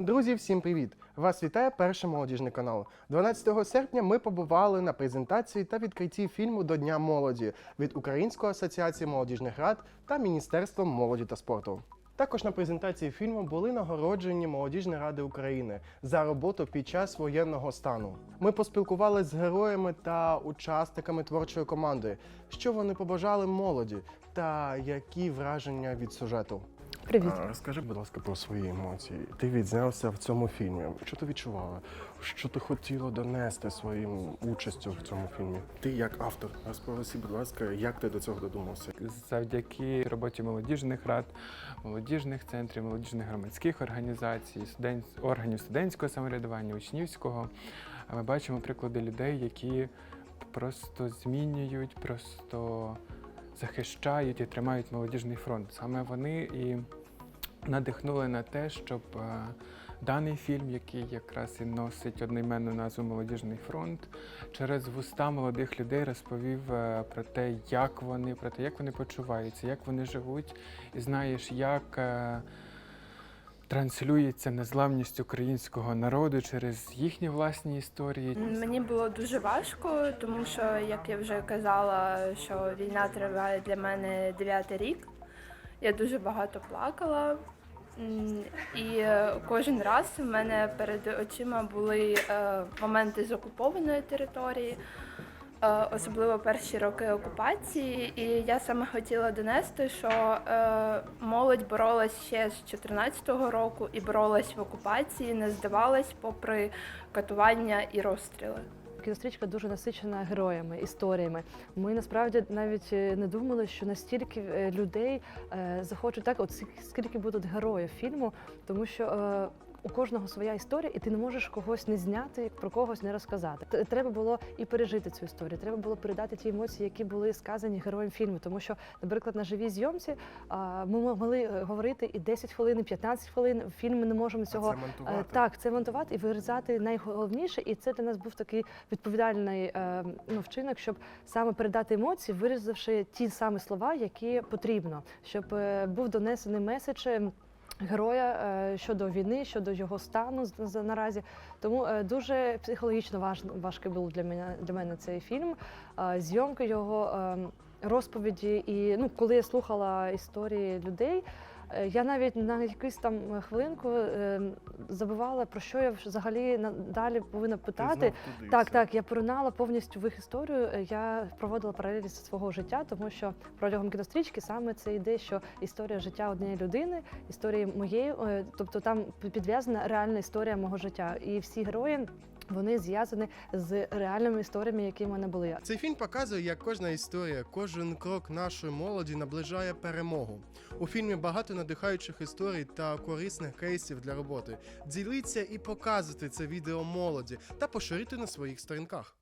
Друзі, всім привіт! Вас вітає перший молодіжний канал. 12 серпня ми побували на презентації та відкритті фільму до Дня молоді від Української асоціації молодіжних рад та Міністерства молоді та спорту. Також на презентації фільму були нагороджені молодіжні ради України за роботу під час воєнного стану. Ми поспілкувалися з героями та учасниками творчої команди, що вони побажали молоді та які враження від сюжету. Привіт. А, Розкажи, будь ласка, про свої емоції. Ти відзнявся в цьому фільмі. Що ти відчувала? Що ти хотіла донести своїм участю в цьому фільмі? Ти як автор, розповісти, будь ласка, як ти до цього додумався? завдяки роботі молодіжних рад, молодіжних центрів, молодіжних громадських організацій, студент, органів студентського самоврядування, учнівського. А Ми бачимо приклади людей, які просто змінюють, просто захищають і тримають молодіжний фронт. Саме вони і надихнули на те, щоб е, даний фільм, який якраз і носить одноіменну назву Молодіжний фронт, через вуста молодих людей розповів е, про те, як вони, про те, як вони почуваються, як вони живуть, і знаєш, як е, транслюється незламність українського народу через їхні власні історії. Мені було дуже важко, тому що, як я вже казала, що війна триває для мене дев'ятий рік. Я дуже багато плакала. І е, кожен раз в мене перед очима були е, моменти з окупованої території, е, особливо перші роки окупації. І я саме хотіла донести, що молодь боролась ще з 2014 року і боролась в окупації, не здавалась попри катування і розстріли. Кінострічка дуже насичена героями, історіями. Ми насправді навіть е, не думали, що настільки е, людей е, захочуть так, от скільки- скільки будуть героїв фільму, тому що. У кожного своя історія, і ти не можеш когось не зняти, про когось не розказати. Треба було і пережити цю історію. Треба було передати ті емоції, які були сказані героям фільму. Тому що, наприклад, на живій зйомці ми могли е, говорити і 10 хвилин, і 15 хвилин. В фільмі не можемо цього це монтувати? Е, Так, це монтувати і вирізати найголовніше, і це для нас був такий відповідальний е, ну, вчинок, щоб саме передати емоції, вирізавши ті самі слова, які потрібно, щоб був донесений меседж. Героя е, щодо війни, щодо його стану з- з- наразі, тому е, дуже психологічно важ, важкий був для мене для мене цей фільм. Е, Зйомки його е, розповіді, і ну, коли я слухала історії людей, Я навіть на якусь там хвилинку е, забувала, про що я взагалі далі повинна питати. Так, так, я поринала повністю в їх історію. Е, Я проводила паралелі зі свого життя, тому що протягом кінострічки саме це йде, що історія життя однієї людини, історії моєї, е, тобто там підв'язана реальна історія мого життя. І всі герої вони зв'язані з реальними історіями, які в мене були. Цей фільм показує, як кожна історія, кожен крок нашої молоді наближає перемогу. У фільмі багато надихаючих історій та корисних кейсів для роботи. Діліться і показуйте це відео молоді та поширюйте на своїх сторінках.